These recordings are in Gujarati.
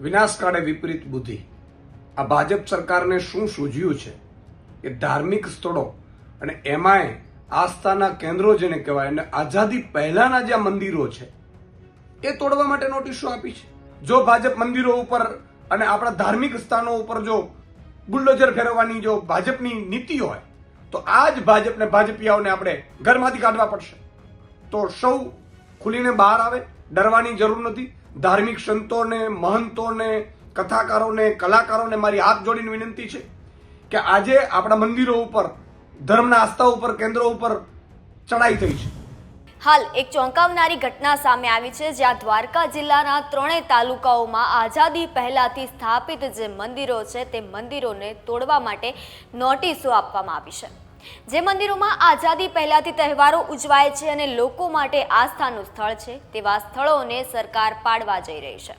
વિનાશકાળે વિપરીત બુદ્ધિ. આ ભાજપ સરકારને શું સૂઝ્યું છે? કે ધાર્મિક સ્થળો અને એમાંય આસ્થાના કેન્દ્રો જેને કહેવાય અને આઝાદી પહેલાના જે મંદિરો છે, એ તોડવા માટે નોટિસો આપી છે. જો ભાજપ મંદિરો ઉપર અને આપણા ધાર્મિક સ્થાનો ઉપર જો ગુલ્લોજર ફેરવવાની જો ભાજપની નીતિ હોય, તો આ જ ભાજપને ભાજપિયાઓને આપણે ઘરમાંથી કાઢવા પડશે. તો સૌ ખુલીને બહાર આવે, ડરવાની જરૂર નથી. ધાર્મિક સંતોને, મહંતોને, કથાકારોને, કલાકારોને મારી હાથ જોડીને વિનંતી છે કે આજે આપણા મંદિરો ઉપર, ધર્મના આસ્થા ઉપર, કેન્દ્રો ઉપર ચડાઈ થઈ છે. હાલ એક ચોંકાવનારી ઘટના સામે આવી છે, જ્યાં દ્વારકા જિલ્લાના ત્રણેય તાલુકાઓમાં આઝાદી પહેલાથી સ્થાપિત જે મંદિરો છે, તે મંદિરોને તોડવા માટે નોટિસો આપવામાં આવી છે. જે મંદિરોમાં આઝાદી પહેલાથી તહેવારો ઉજવાય છે અને લોકો માટે આસ્થાનું સ્થળ છે, તેવા સ્થળોને સરકાર પાડવા જઈ રહી છે.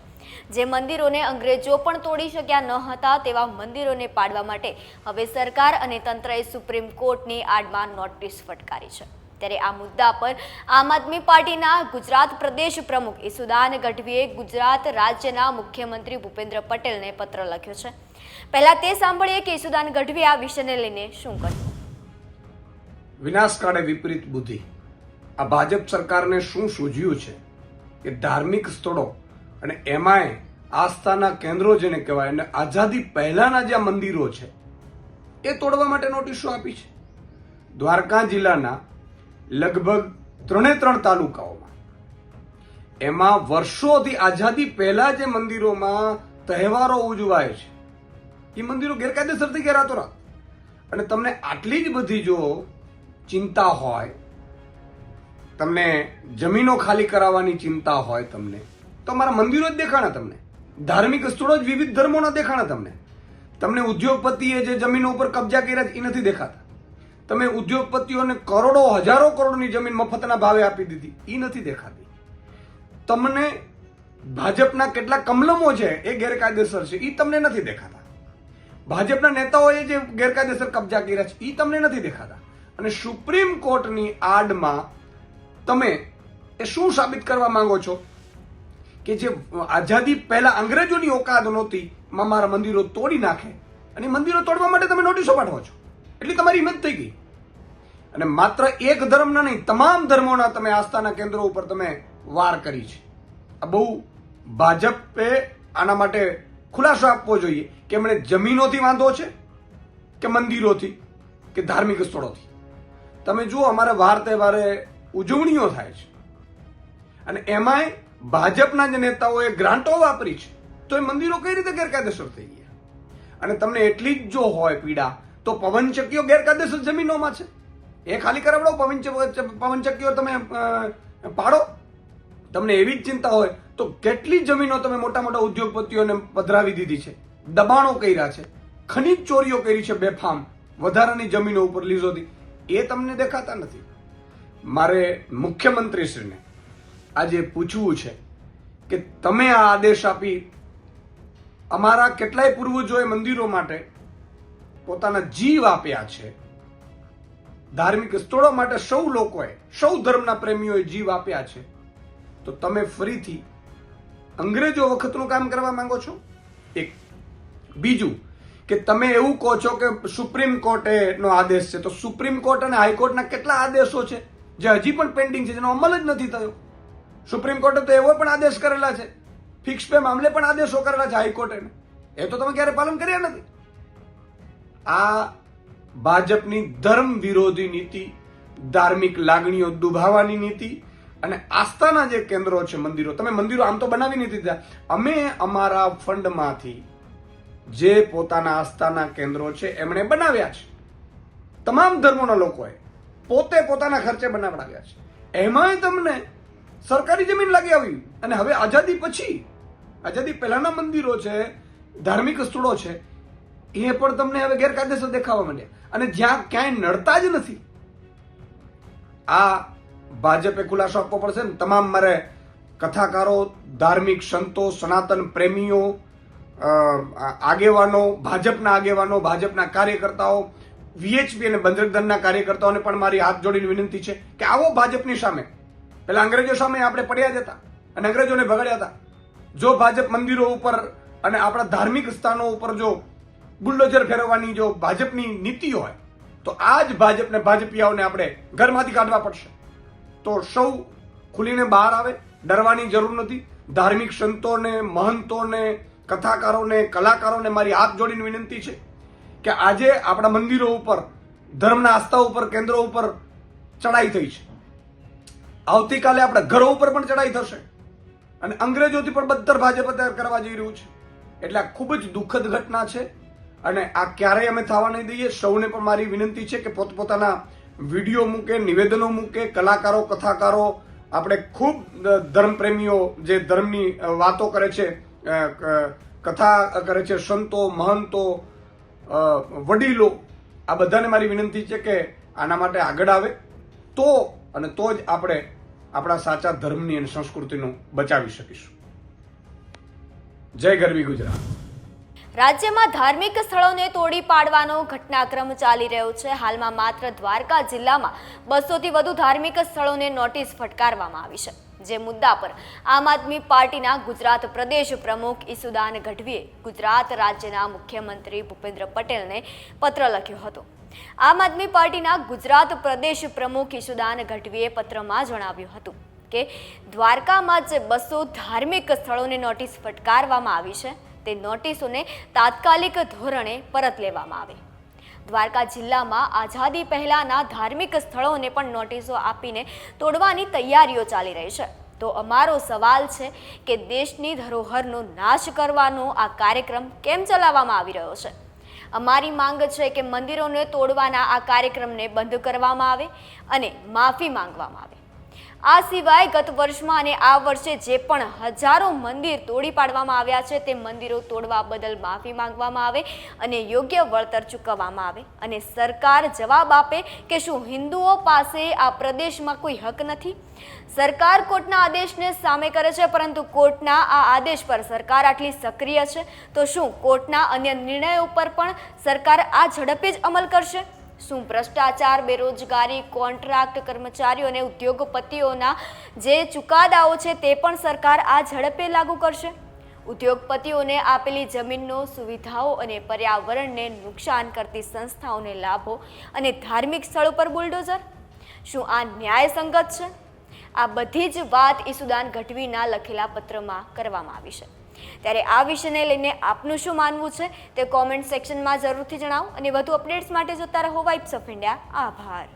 જે મંદિરોને અંગ્રેજો પણ તોડી શક્યા ન હતા, તેવા મંદિરોને પાડવા માટે હવે સરકાર અને તંત્રએ સુપ્રીમ કોર્ટની આડમાં નોટિસ ફટકારી છે. ત્યારે આ મુદ્દા પર આમ આદમી પાર્ટીના ગુજરાત પ્રદેશ પ્રમુખ ઈસુદાન ગઢવીએ ગુજરાત રાજ્યના મુખ્યમંત્રી ભૂપેન્દ્ર પટેલને પત્ર લખ્યો છે. પહેલા તે સાંભળીએ કે ઈસુદાન ગઢવીએ આ વિષયને લઈને શું કહ્યું વિનાશકાળે વિપરીત બુદ્ધિ. આ ભાજપ સરકારને શું સૂઝ્યું છે? કે ધાર્મિક સ્થળો અને એમાંય આસ્થાના કેન્દ્રો જેને કહેવાય અને આઝાદી પહેલાના જે મંદિરો છે, એ તોડવા માટે નોટિસો આપી છે. દ્વારકા જિલ્લાના લગભગ ત્રણે ત્રણ તાલુકાઓમાં. એમાં વર્ષોથી આઝાદી પહેલા જે મંદિરોમાં તહેવારો ઉજવાય છે, એ મંદિરો ગેરકાયદેસરથી ગેરાતો અને તમને આટલી જ બધી જો ચિંતા હોય, તમને જમીનો ખાલી કરાવવાની ચિંતા હોય તમને, તો મારા મંદિરો જ દેખાણા તમને. ધાર્મિક સ્થળો જ વિવિધ ધર્મોના દેખાણા તમને. તમને ઉદ્યોગપતિએ જે જમીનો ઉપર કબજા કર્યા એ નથી દેખાતા. તમે ઉદ્યોગપતિઓને કરોડો, હજારો કરોડની જમીન મફતના ભાવે આપી દીધી, એ નથી દેખાતી. તમને ભાજપના કેટલા કમલમો છે, એ ગેરકાયદેસર છે, એ તમને નથી દેખાતા. ભાજપના નેતાઓએ જે ગેરકાયદેસર કબજા કર્યા છે, એ તમને નથી દેખાતા. અને સુપ્રીમ કોર્ટની આડમાં તમે એ શું સાબિત કરવા માંગો છો? કે જે આઝાદી પહેલા અંગ્રેજોની ઓકાદ નહોતી મારા મંદિરો તોડી નાખે. અને મંદિરો તોડવા માટે તમે નોટિસો પાઠવો છો. એટલી તમારી હિંમત થઈ ગઈ. અને માત્ર એક ધર્મના નહીં, તમામ ધર્મોના તમે આસ્થાના કેન્દ્રો ઉપર તમે વાર કરી છે. આ બહુ ભાજપે આના માટે ખુલાસો આપવો જોઈએ કે એમણે જમીનોથી વાંધો છે, કે મંદિરોથી, કે ધાર્મિક સ્થળોથી. તમે જુઓ, અમારે વાર તહેવારે ઉજવણીઓ થાય છે. અને એમાંય ભાજપના જે નેતાઓએ ગ્રાન્ટો વાપરી છે. તો એ મંદિરો કઈ રીતે ગેરકાયદેસર થઈ ગયા? અને તમને એટલી જ જો હોય પીડા, તો પવનચક્કીઓ ગેરકાયદેસર જમીનોમાં છે. એ ખાલી કરાવડો પવન પવનચક્કીઓ તમે પાડો. તમને એવી જ ચિંતા હોય, તો કેટલી જમીનો તમે મોટા મોટા ઉદ્યોગપતિઓને પધરાવી દીધી છે? દબાણો કર્યા છે. ખનીજ ચોરીઓ કરી છે બેફામ. વધારાની જમીનો ઉપર લીઝોથી એ તમને દેખાતા નથી. મારે મુખ્યમંત્રીશ્રીને આજે પૂછવું છે કે તમે આ આદેશ આપી અમારા કેટલાય પૂર્વજોએ મંદિરો માટે પોતાના જીવ આપ્યા છે. ધાર્મિક સ્થળો માટે સૌ લોકોએ, સૌ ધર્મના પ્રેમીઓએ જીવ આપ્યા છે. તો તમે ફરીથી અંગ્રેજો વખતનું કામ કરવા માંગો છો? એક બીજું કે તમે એવું કહો છો કે સુપ્રીમ કોર્ટે નો આદેશ છે, તો સુપ્રીમ કોર્ટ અને હાઈકોર્ટના કેટલા આદેશો છે, જે હજી પણ પેન્ડિંગ છે, જેનો અમલ જ નથી થયો. સુપ્રીમ કોર્ટે તો એવો પણ આદેશ કરેલા છે, ફિક્સ પે મામલે પણ આદેશો કરેલા છે હાઈકોર્ટે એ તો તમે ક્યારે પાલન કર્યા નથી? આ ભાજપની ધર્મ વિરોધી નીતિ, ધાર્મિક લાગણીઓ દુભાવવાની નીતિ અને આસ્થાના જે કેન્દ્રો છે મંદિરો, તમે મંદિરો આમ તો બનાવી નથી દીધા. અમે અમારા ફંડમાંથી જે પોતાના આસ્થાના કેન્દ્રો છે, એમણે બનાવ્યા છે. તમામ ધર્મોના લોકોએ પોતે પોતાના ખર્ચે બનાવડાવ્યા છે. એમાંય તમને સરકારી જમીન લાગી આવી. અને હવે આઝાદી પછી, આઝાદી પહેલાના મંદિરો છે, ધાર્મિક સ્થળો છે, એ પણ તમને હવે ગેરકાયદેસર દેખાવા માંડ્યા. અને જ્યાં ક્યાંય નડતા જ નથી, આ ભાજપે ખુલાસો આપવો પડશે ને તમામ મારે કથાકારો, ધાર્મિક સંતો, સનાતન પ્રેમીઓ આગેવાનો, ભાજપના આગેવાનો, ભાજપના કાર્યકર્તાઓ, વીએચપી અને બંજરક કાર્યકર્તાઓને પણ મારી હાથ જોડીને વિનંતી છે કે આવો ભાજપની સામે. પેલા અંગ્રેજો સામે આપણે પડ્યા જ હતા અને અંગ્રેજોને ભગાડ્યા હતા. જો ભાજપ મંદિરો ઉપર અને આપણા ધાર્મિક સ્થાનો ઉપર જો બુલ્ડોઝર ફેરવવાની જો ભાજપની નીતિ હોય, તો આ જ ભાજપને ભાજપિયાઓને આપણે ઘરમાંથી કાઢવા પડશે. તો સૌ ખુલીને બહાર આવે, ડરવાની જરૂર નથી. ધાર્મિક સંતોને, મહંતોને કથાકારોને, કલાકારોને મારી હાથ જોડીને વિનંતી છે કે આજે આપણા મંદિરો ઉપર, ધર્મના આસ્થા ઉપર, કેન્દ્રો ઉપર ચડાઈ થઈ છે. આવતીકાલે આપણા ઘરો ઉપર પણ ચડાઈ થશે. અને અંગ્રેજોથી પણ બદ્ધર ભાજપ અત્યારે કરવા જઈ રહ્યું છે. એટલે આ ખૂબ જ દુઃખદ ઘટના છે અને આ ક્યારેય અમે થવા નહીં દઈએ. સૌને પણ મારી વિનંતી છે કે પોતપોતાના વીડિયો મૂકે, નિવેદનો મૂકે, કલાકારો, કથાકારો, આપણે ખૂબ ધર્મપ્રેમીઓ જે ધર્મની વાતો કરે છે કથા કરે છે, સંતો, મહંતો વડીલો, આ બધાને મારી વિનંતી છે કે આના માટે આગળ આવે. તો અને તો જ આપણે આપણા સાચા ધર્મની અને સંસ્કૃતિનું બચાવી શકીશું. જય ગરવી ગુજરાત. રાજ્યમાં ધાર્મિક સ્થળોને તોડી પાડવાનો ઘટનાક્રમ ચાલી રહ્યો છે. હાલમાં માત્ર દ્વારકા જિલ્લામાં બસોથી વધુ ધાર્મિક સ્થળોને નોટિસ ફટકારવામાં આવી છે. જે મુદ્દા પર આમ આદમી પાર્ટીના ગુજરાત પ્રદેશ પ્રમુખ ઈસુદાન ગઢવીએ ગુજરાત રાજ્યના મુખ્યમંત્રી ભૂપેન્દ્ર પટેલને પત્ર લખ્યો હતો. આમ આદમી પાર્ટીના ગુજરાત પ્રદેશ પ્રમુખ ઈસુદાન ગઢવીએ પત્રમાં જણાવ્યું હતું કે દ્વારકામાં જે બસો ધાર્મિક સ્થળોને નોટિસ ફટકારવામાં આવી છે. તે નોટિસોને તાત્કાલિક ધોરણે પરત લેવામાં આવે. દ્વારકા જિલ્લામાં આઝાદી પહેલાના ધાર્મિક સ્થળોને પણ નોટિસો આપીને તોડવાની તૈયારીઓ ચાલી રહી છે. તો અમારો સવાલ છે કે દેશની ધરોહરનો નાશ કરવાનો આ કાર્યક્રમ કેમ ચલાવવામાં આવી રહ્યો છે? અમારી માંગ છે કે મંદિરોને તોડવાના આ કાર્યક્રમને બંધ કરવામાં આવે અને માફી માંગવામાં આવે. આ સિવાય ગત વર્ષમાં અને આ વર્ષે જે પણ હજારો મંદિર તોડી પાડવામાં આવ્યા છે, તે મંદિરો તોડવા બદલ માફી માંગવામાં આવે અને યોગ્ય વળતર ચૂકવવામાં આવે. અને સરકાર જવાબ આપે કે શું હિન્દુઓ પાસે આ પ્રદેશમાં કોઈ હક નથી? સરકાર કોર્ટના આદેશને સામે કરે છે, પરંતુ કોર્ટના આ આદેશ પર સરકાર આટલી સક્રિય છે? તો શું કોર્ટના અન્ય નિર્ણયો પર પણ સરકાર આ ઝડપે જ અમલ કરશે? શું ભ્રષ્ટાચાર, બેરોજગારી, કોન્ટ્રાક્ટ કર્મચારીઓ અને ઉદ્યોગપતિઓના જે ચુકાદાઓ છે તે પણ સરકાર આ ઝડપે લાગુ કરશે? ઉદ્યોગપતિઓને આપેલી જમીનનો સુવિધાઓ અને પર્યાવરણને નુકસાન કરતી સંસ્થાઓને લાભો અને ધાર્મિક સ્થળો પર બુલડોઝર? શું આ ન્યાયસંગત છે? આ બધી જ વાત ઈસુદાન ગઢવીના લખેલા પત્રમાં કરવામાં આવી છે. ત્યારે આ વિષયને લઈને આપનું શું માનવું છે તે કોમેન્ટ સેક્શનમાં જરૂરથી જણાવો અને વધુ અપડેટ્સ માટે જોતા રહો વાઇબ્સ ઓફ ઇન્ડિયા આભાર.